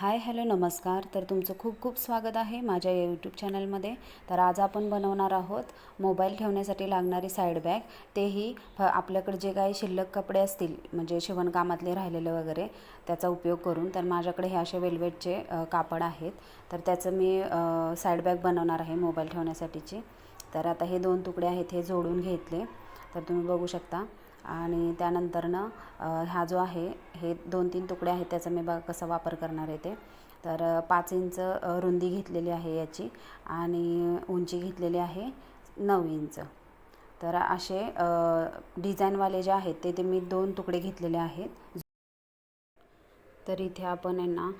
Hi hello नमस्कार. तर तुमचं खूप खूप स्वागत आहे माझ्या यूट्यूब चॅनलमध्ये तर आज आपण बनवणार आहोत मोबाईल ठेवण्यासाठी लागणारी साईड बॅग तेही फ आपल्याकडे जे काही शिल्लक कपडे असतील म्हणजे शिवणकामातले राहिलेले वगैरे त्याचा उपयोग करून. तर माझ्याकडे हे असे वेल्वेटचे कापड आहेत. तर त्याचं मी साईड बॅग बनवणार आहे मोबाईल ठेवण्यासाठीची. तर आता हे दोन तुकडे आहेत हे जोडून घेतले. तर तुम्ही बघू शकता. आणि त्यानंतरनं हा जो आहे हे दोन तीन तुकडे आहेत त्याचा मी बघा कसा वापर करणार आहे ते. तर पाच इंच रुंदी घेतलेली आहे याची आणि उंची घेतलेली आहे नऊ इंच. तर असे डिझाईनवाले जे आहेत ते ते मी दोन तुकडे घेतलेले आहेत. तर इथे आपण यांना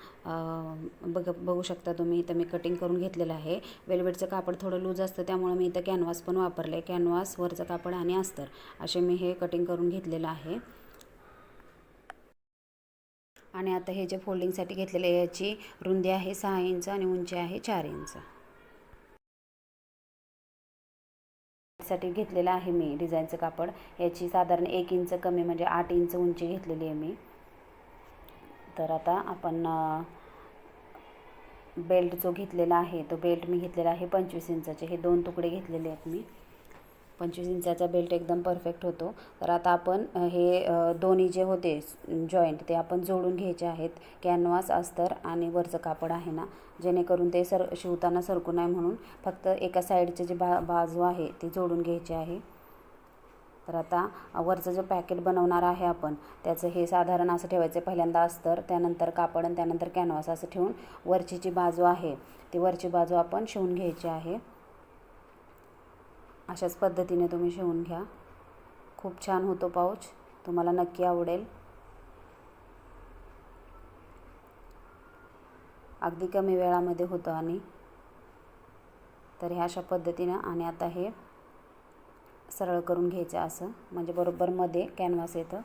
बघ बघू शकता तुम्ही इथं मी कटिंग करून घेतलेलं आहे. वेलवेटचं कापड थोडं लूज असतं त्यामुळे मी इथं कॅनव्हास पण वापरलं आहे कॅनव्हास वरचं कापड आणि अस्तर असे मी हे कटिंग करून घेतलेलं आहे. आणि आता हे जे फोल्डिंगसाठी घेतलेले आहे, याची रुंदी आहे सहा इंच आणि उंची आहे चार इंच. साठी घेतलेलं आहे मी डिझाईनचं कापड. याची साधारण एक इंच कमी म्हणजे आठ इंच उंची घेतलेली आहे मी. तर आता आपण बेल्ट जो घेतलेला आहे तो बेल्ट मी घेतलेला आहे पंचवीस इंचाचे. हे दोन तुकडे घेतलेले आहेत मी. पंचवीस इंचाचा बेल्ट एकदम परफेक्ट होतो. तर आता आपण हे दोन्ही जे होते जॉईंट ते आपण जोडून घ्यायचे आहेत. कॅनव्हास अस्तर आणि वरचं कापड आहे ना जेणेकरून ते सर शिवताना सरकू नये म्हणून फक्त एका साईडचे जे बा बाजू आहे ती जोडून घ्यायची आहे. तर आता वरचं जे पॅकेट बनवणार आहे आपण त्याचं हे साधारण असं ठेवायचं पहिल्यांदा अस्तर त्यानंतर कापड आणि त्यानंतर कॅनव्हास असं ठेवून वरची जी बाजू आहे ती वरची बाजू आपण शिवून घ्यायची आहे. अशाच पद्धतीने तुम्ही शिवून घ्या. खूप छान होतो पाऊच तुम्हाला नक्की आवडेल. अगदी कमी वेळामध्ये होतं आणि तर ह्या अशा पद्धतीनं आणि आता हे सरळ करून घ्यायचं असं. म्हणजे बरोबर मध्ये कॅनव्हास येतं.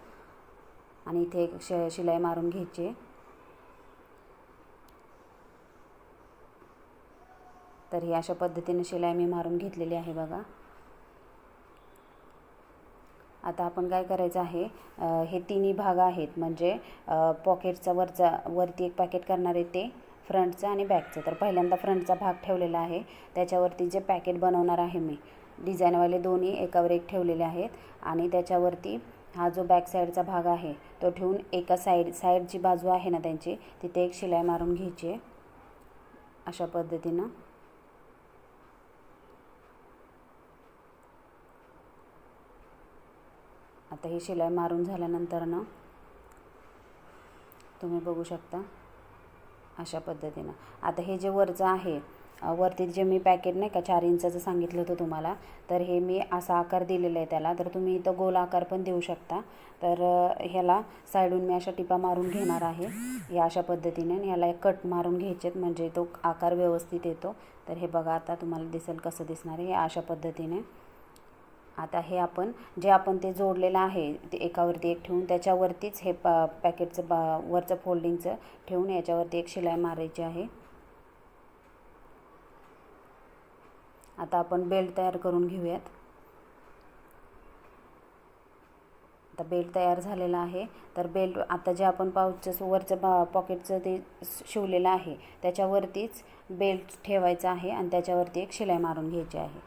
आणि इथे एक श शिलाई मारून घ्यायची. तर ही अशा पद्धतीने शिलाई मी मारून घेतलेली आहे बघा. आता आपण काय करायचं आहे हे तिन्ही भाग आहेत. म्हणजे पॉकेटचा वरचा वरती एक पॅकेट करणार आहे ते फ्रंटचं आणि बॅकचं तर पहिल्यांदा फ्रंटचा भाग ठेवलेला आहे. त्याच्यावरती जे पॅकेट बनवणार आहे मी डिझाईनवाले दोन्ही एकावर एक ठेवलेले आहेत आणि त्याच्यावरती हा जो बॅक साईडचा भाग आहे तो ठेवून एका साईड साईडची बाजू आहे ना त्यांची तिथे एक शिलाई मारून घ्यायची आहे. अशा पद्धतीनं. आता ही शिलाई मारून झाल्यानंतर ना तुम्ही बघू शकता अशा पद्धतीनं. आता हे जे वरचं आहे वरती जे मी पॅकेट नाही का चार इंचाचं सांगितलं होतं तुम्हाला तर हे मी असा आकार दिलेला आहे त्याला. तर तुम्ही इथं गोल आकार पण देऊ शकता. तर ह्याला साईडून मी अशा टिपा मारून घेणार आहे या अशा पद्धतीने. ह्याला एक कट मारून घ्यायचेत म्हणजे तो आकार व्यवस्थित येतो. तर हे बघा आता तुम्हाला दिसेल कसं दिसणार आहे अशा पद्धतीने. आता हे आपण जे आपण ते जोडलेलं आहे ते एकावरती एक ठेवून त्याच्यावरतीच हे प पॅकेटचं बा वरचं फोल्डिंगचं ठेवून याच्यावरती एक शिलाई मारायची आहे. आता आपण बेल्ट तयार करून घेऊयात. आता बेल्ट तयार झालेला आहे. तर बेल्ट आता जे आपण पाऊचचं वरचं बा पॉकेटचं ते शिवलेलं आहे त्याच्यावरतीच बेल्ट ठेवायचा आहे आणि त्याच्यावरती एक शिलाई मारून घ्यायची आहे.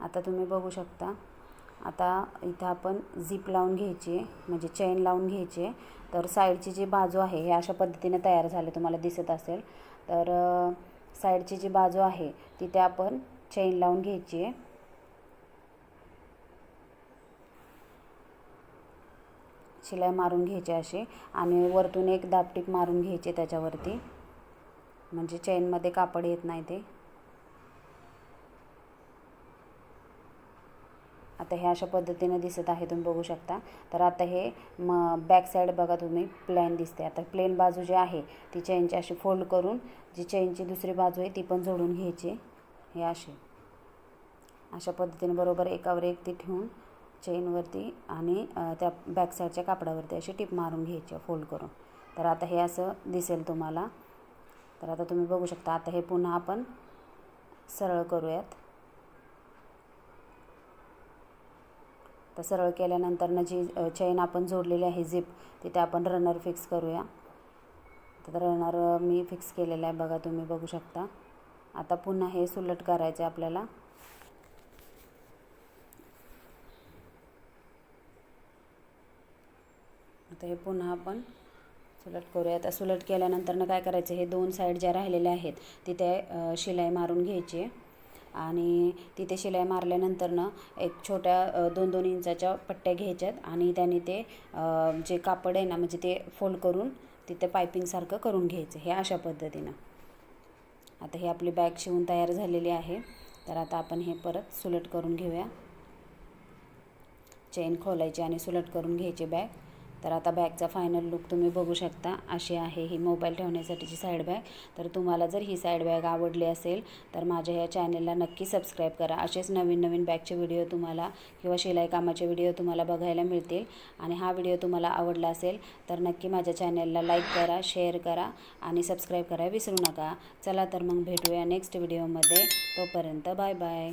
आता तुम्ही बघू शकता. आता इथं आपण झिप लावून घ्यायची म्हणजे चैन लावून घ्यायची. तर साईडची जी बाजू आहे हे अशा पद्धतीने तयार झाले तुम्हाला दिसत असेल. तर साईडची जी बाजू आहे तिथे आपण चैन लावून घ्यायची. आहे शिलाई मारून घ्यायची अशी आणि वरतून एक दापटीप मारून घ्यायची त्याच्यावरती. म्हणजे चैनमध्ये कापड येत नाही ते. आता हे अशा पद्धतीने दिसत आहे तुम्ही बघू शकता. तर आता हे म बॅक साईड बघा तुम्ही प्लॅन दिसते आता प्लेन बाजू जी आहे ती चेनची अशी फोल्ड करून जी चेनची दुसरी बाजू आहे ती पण जोडून घ्यायची. हे अशी अशा पद्धतीने बरोबर एकावर एक ती ठेवून चेनवरती आणि त्या बॅक साईडच्या कापडावरती अशी टिप मारून घ्यायची फोल्ड करून. तर आता हे असं दिसेल तुम्हाला. तर आता तुम्ही बघू शकता आता हे पुन्हा आपण सरळ करूयात. तर सरळ केल्यानंतरनं जी चेन आपण जोडलेली आहे झिप तिथे आपण रनर फिक्स करूया. तर रनर मी फिक्स केलेला आहे बघा तुम्ही बघू शकता. आता पुन्हा हे सुलट करायचे आपल्याला. आता हे पुन्हा आपण सुलट करूया. आता सुलट केल्यानंतरनं काय करायचं हे दोन साईड ज्या राहिलेल्या आहेत तिथे शिलाई मारून घ्यायची आहे. आणि तिथे शिलाई मारल्यानंतरनं एक छोट्या दोन दोन इंचाच्या पट्ट्या घ्यायच्यात आणि त्याने ते जे कापड आहे ना म्हणजे ते फोल्ड करून तिथे पायपिंगसारखं करून घ्यायचं हे अशा पद्धतीनं. आता हे आपली बॅग शिवून तयार झालेली आहे. तर आता आपण हे परत सुलट करून घेऊया. चेन खोलायची आणि सुलट करून घ्यायची बॅग. तर आता बॅगचा फायनल लुक तुम्ही बघू शकता. अशी आहे ही मोबाईल ठेवण्यासाठीची साईड बॅग तर तुम्हाला जर ही साईड बॅग आवडली असेल तर माझ्या या चॅनेलला नक्की सबस्क्राईब करा. असेच नवीन नवीन बॅगचे व्हिडिओ तुम्हाला किंवा शिलाई कामाचे व्हिडिओ तुम्हाला बघायला मिळतील. आणि हा व्हिडिओ तुम्हाला आवडला असेल तर नक्की माझ्या चॅनेलला लाईक करा शेअर करा आणि सबस्क्राईब करा. विसरू नका. चला तर मग भेटूया नेक्स्ट व्हिडिओमध्ये तोपर्यंत बाय बाय